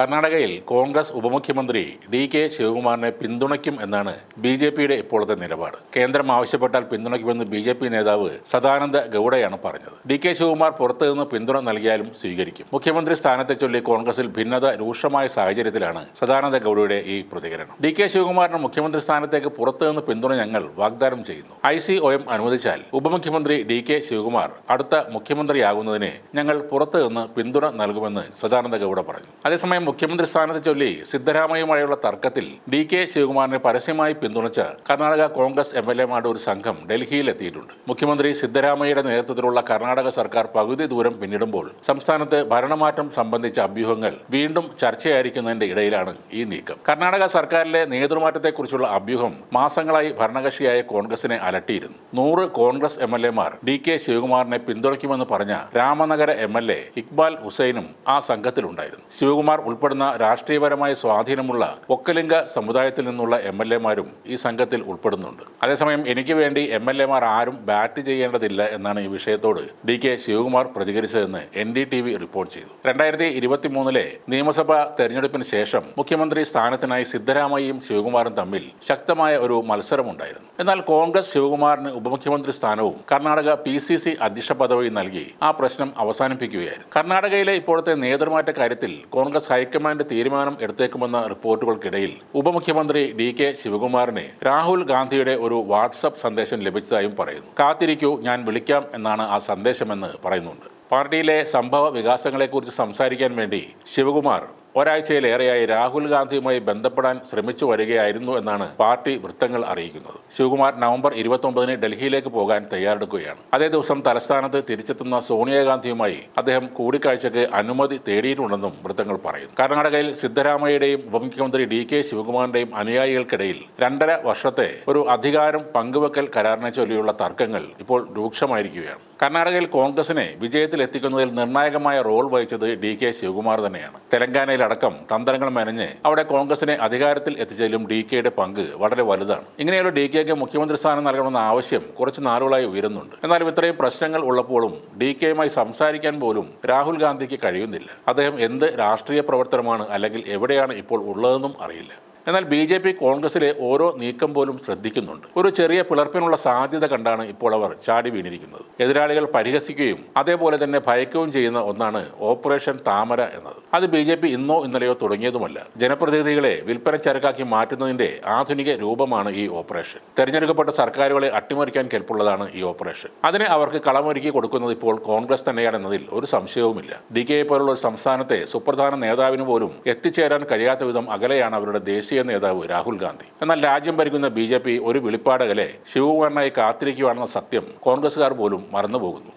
കർണാടകയിൽ കോൺഗ്രസ് ഉപമുഖ്യമന്ത്രി D K ശിവകുമാറിനെ പിന്തുണയ്ക്കും എന്നാണ് ബി ജെ പിയുടെ ഇപ്പോഴത്തെ നിലപാട്. കേന്ദ്രം ആവശ്യപ്പെട്ടാൽ പിന്തുണയ്ക്കുമെന്ന് ബി ജെ പി നേതാവ് സദാനന്ദ ഗൌഡയാണ് പറഞ്ഞത്. ഡി കെ ശിവകുമാർ പുറത്തു നിന്ന് പിന്തുണ നൽകിയാലും സ്വീകരിക്കും. മുഖ്യമന്ത്രി സ്ഥാനത്തെ ചൊല്ലി കോൺഗ്രസിൽ ഭിന്നത രൂക്ഷമായ സാഹചര്യത്തിലാണ് സദാനന്ദ ഗൌഡയുടെ ഈ പ്രതികരണം. ഡി കെ ശിവകുമാറിന് മുഖ്യമന്ത്രി സ്ഥാനത്തേക്ക് പുറത്തു നിന്ന് പിന്തുണ ഞങ്ങൾ വാഗ്ദാനം ചെയ്യുന്നു. ഐ സി ഒ എം അനുവദിച്ചാൽ ഉപമുഖ്യമന്ത്രി ഡി കെ ശിവകുമാർ അടുത്ത മുഖ്യമന്ത്രിയാകുന്നതിന് ഞങ്ങൾ പുറത്തു നിന്ന് പിന്തുണ നൽകുമെന്ന് സദാനന്ദ ഗൌഡ പറഞ്ഞു. അതേസമയം മുഖ്യമന്ത്രി സ്ഥാനത്ത് ചൊല്ലി സിദ്ധരാമയ്യയുമായുള്ള തർക്കത്തിൽ ഡി കെ ശിവകുമാറിനെ പരസ്യമായി പിന്തുണച്ച് കർണാടക കോൺഗ്രസ് എം എൽ എമാരുടെ ഒരു സംഘം ഡൽഹിയിൽ എത്തിയിട്ടുണ്ട് മുഖ്യമന്ത്രി സിദ്ധരാമയ്യയുടെ നേതൃത്വത്തിലുള്ള കർണാടക സർക്കാർ പകുതി ദൂരം പിന്നിടുമ്പോൾ സംസ്ഥാനത്ത് ഭരണമാറ്റം സംബന്ധിച്ച അഭ്യൂഹങ്ങൾ വീണ്ടും ചർച്ചയായിരിക്കുന്നതിന്റെ ഇടയിലാണ് ഈ നീക്കം. കർണാടക സർക്കാരിലെ നേതൃമാറ്റത്തെക്കുറിച്ചുള്ള അഭ്യൂഹം മാസങ്ങളായി ഭരണകക്ഷിയായ കോൺഗ്രസിനെ അലട്ടിയിരുന്നു. നൂറ് കോൺഗ്രസ് എം എൽ എമാർ ഡി കെ ശിവകുമാറിനെ പിന്തുണയ്ക്കുമെന്ന് പറഞ്ഞ Ramanagara M L A Iqbal ഹുസൈനും ആ സംഘത്തിലുണ്ടായിരുന്നു. ശിവകുമാർ ഉൾപ്പെടുന്ന രാഷ്ട്രീയപരമായ സ്വാധീനമുള്ള ഒക്കലിംഗ സമുദായത്തിൽ നിന്നുള്ള എം എൽ എമാരും ഈ സംഘത്തിൽ ഉൾപ്പെടുന്നുണ്ട്. അതേസമയം എനിക്ക് വേണ്ടി എം എൽ എമാർ ആരും ബാറ്റ് ചെയ്യേണ്ടതില്ല എന്നാണ് ഈ വിഷയത്തോട് D K Shivakumar പ്രതികരിച്ചതെന്ന് N D T V report ചെയ്തു. രണ്ടായിരത്തി ഇരുപത്തി മൂന്നിലെ നിയമസഭാ തെരഞ്ഞെടുപ്പിന് ശേഷം മുഖ്യമന്ത്രി സ്ഥാനത്തിനായി സിദ്ധരാമയ്യയും ശിവകുമാറും തമ്മിൽ ശക്തമായ ഒരു മത്സരമുണ്ടായിരുന്നു. എന്നാൽ കോൺഗ്രസ് ശിവകുമാറിന് ഉപമുഖ്യമന്ത്രി സ്ഥാനവും കർണാടക പി സി സി അധ്യക്ഷ പദവിയും നൽകി. ആ പ്രശ്നം അവസാനിപ്പിക്കുകയായിരുന്നു. കർണാടകയിലെ ഇപ്പോഴത്തെ നേതൃമാറ്റ കാര്യത്തിൽ കോൺഗ്രസ് ഹൈക്കമാൻഡ് തീരുമാനം എടുത്തേക്കുമെന്ന റിപ്പോർട്ടുകൾക്കിടയിൽ ഉപമുഖ്യമന്ത്രി ഡി കെ ശിവകുമാറിന് രാഹുൽ ഗാന്ധിയുടെ ഒരു വാട്സപ്പ് സന്ദേശം ലഭിച്ചതായും പറയുന്നു. കാത്തിരിക്കൂ ഞാൻ വിളിക്കാം എന്നാണ് ആ സന്ദേശമെന്ന് പറയുന്നുണ്ട്. പാർട്ടിയിലെ സംഭവ വികാസങ്ങളെക്കുറിച്ച് സംസാരിക്കാൻ വേണ്ടി ശിവകുമാർ ഒരാഴ്ചയിലേറെയായി രാഹുൽ ഗാന്ധിയുമായി ബന്ധപ്പെടാൻ ശ്രമിച്ചു വരികയായിരുന്നു എന്നാണ് പാർട്ടി വൃത്തങ്ങൾ അറിയിക്കുന്നത്. ശിവകുമാർ നവംബർ ഇരുപത്തൊമ്പതിന് ഡൽഹിയിലേക്ക് പോകാൻ തയ്യാറെടുക്കുകയാണ്. അതേ ദിവസം തലസ്ഥാനത്ത് തിരിച്ചെത്തുന്ന സോണിയാഗാന്ധിയുമായി അദ്ദേഹം കൂടിക്കാഴ്ചയ്ക്ക് അനുമതി തേടിയിട്ടുണ്ടെന്നും വൃത്തങ്ങൾ പറയുന്നു. കർണാടകയിൽ സിദ്ധരാമയ്യയുടെയും ഉപമുഖ്യമന്ത്രി ഡി കെ ശിവകുമാറിന്റെയും അനുയായികൾക്കിടയിൽ രണ്ടര വർഷത്തെ ഒരു അധികാരം പങ്കുവെക്കൽ കരാറിനെ ചൊല്ലിയുള്ള തർക്കങ്ങൾ ഇപ്പോൾ രൂക്ഷമായിരിക്കുകയാണ്. കർണാടകയിൽ കോൺഗ്രസിനെ വിജയത്തിലെത്തിക്കുന്നതിൽ നിർണായകമായ റോൾ വഹിച്ചത് ഡി കെ ശിവകുമാർ തന്നെയാണ്. തെലങ്കാനയിലടക്കം തന്ത്രങ്ങൾ മെനഞ്ഞ് അവിടെ കോൺഗ്രസിനെ അധികാരത്തിൽ എത്തിച്ചതിലും ഡി കെയുടെ പങ്ക് വളരെ വലുതാണ്. ഇങ്ങനെയുള്ള ഡി കെക്ക് മുഖ്യമന്ത്രി സ്ഥാനം നൽകണമെന്ന ആവശ്യം കുറച്ച് നാളുകളായി ഉയരുന്നുണ്ട്. എന്നാലും ഇത്രയും പ്രശ്നങ്ങൾ ഉള്ളപ്പോഴും ഡി കെയുമായി സംസാരിക്കാൻ പോലും രാഹുൽ ഗാന്ധിക്ക് കഴിയുന്നില്ല. അദ്ദേഹം എന്ത് രാഷ്ട്രീയ പ്രവർത്തനമാണ് അല്ലെങ്കിൽ എവിടെയാണ് ഇപ്പോൾ ഉള്ളതെന്നും അറിയില്ല. എന്നാൽ ബി ജെ പി കോൺഗ്രസിലെ ഓരോ നീക്കം പോലും ശ്രദ്ധിക്കുന്നുണ്ട്. ഒരു ചെറിയ പിളർപ്പിനുള്ള സാധ്യത കണ്ടാണ് ഇപ്പോൾ അവർ ചാടി വീണിരിക്കുന്നത്. എതിരാളികൾ പരിഹസിക്കുകയും അതേപോലെ തന്നെ ഭയക്കുകയും ചെയ്യുന്ന ഒന്നാണ് ഓപ്പറേഷൻ താമര എന്നത്. അത് ബി ജെ പി ഇന്നോ ഇന്നലെയോ തുടങ്ങിയതുമല്ല. ജനപ്രതിനിധികളെ വിൽപ്പന ചരക്കാക്കി മാറ്റുന്നതിന്റെ ആധുനിക രൂപമാണ് ഈ ഓപ്പറേഷൻ. തെരഞ്ഞെടുക്കപ്പെട്ട സർക്കാരുകളെ അട്ടിമറിക്കാൻ കെൽപ്പുള്ളതാണ് ഈ ഓപ്പറേഷൻ. അതിനെ അവർക്ക് കളമൊരുക്കി കൊടുക്കുന്നത് ഇപ്പോൾ കോൺഗ്രസ് തന്നെയാണെന്നതിൽ ഒരു സംശയവുമില്ല. ഡി കെ പോലുള്ള ഒരു സംസ്ഥാനത്തെ സുപ്രധാന നേതാവിന് പോലും എത്തിച്ചേരാൻ കഴിയാത്ത വിധം അകലെയാണ് അവരുടെ ദേശീയ നേതാവ് രാഹുൽ ഗാന്ധി. എന്നാൽ രാജ്യം ഭരിക്കുന്ന ബി ജെ പി ഒരു വെളിപ്പാടകലെ ശിവകുമാറിനായി കാത്തിരിക്കുകയാണെന്ന സത്യം കോൺഗ്രസുകാർ പോലും മറന്നുപോകുന്നു.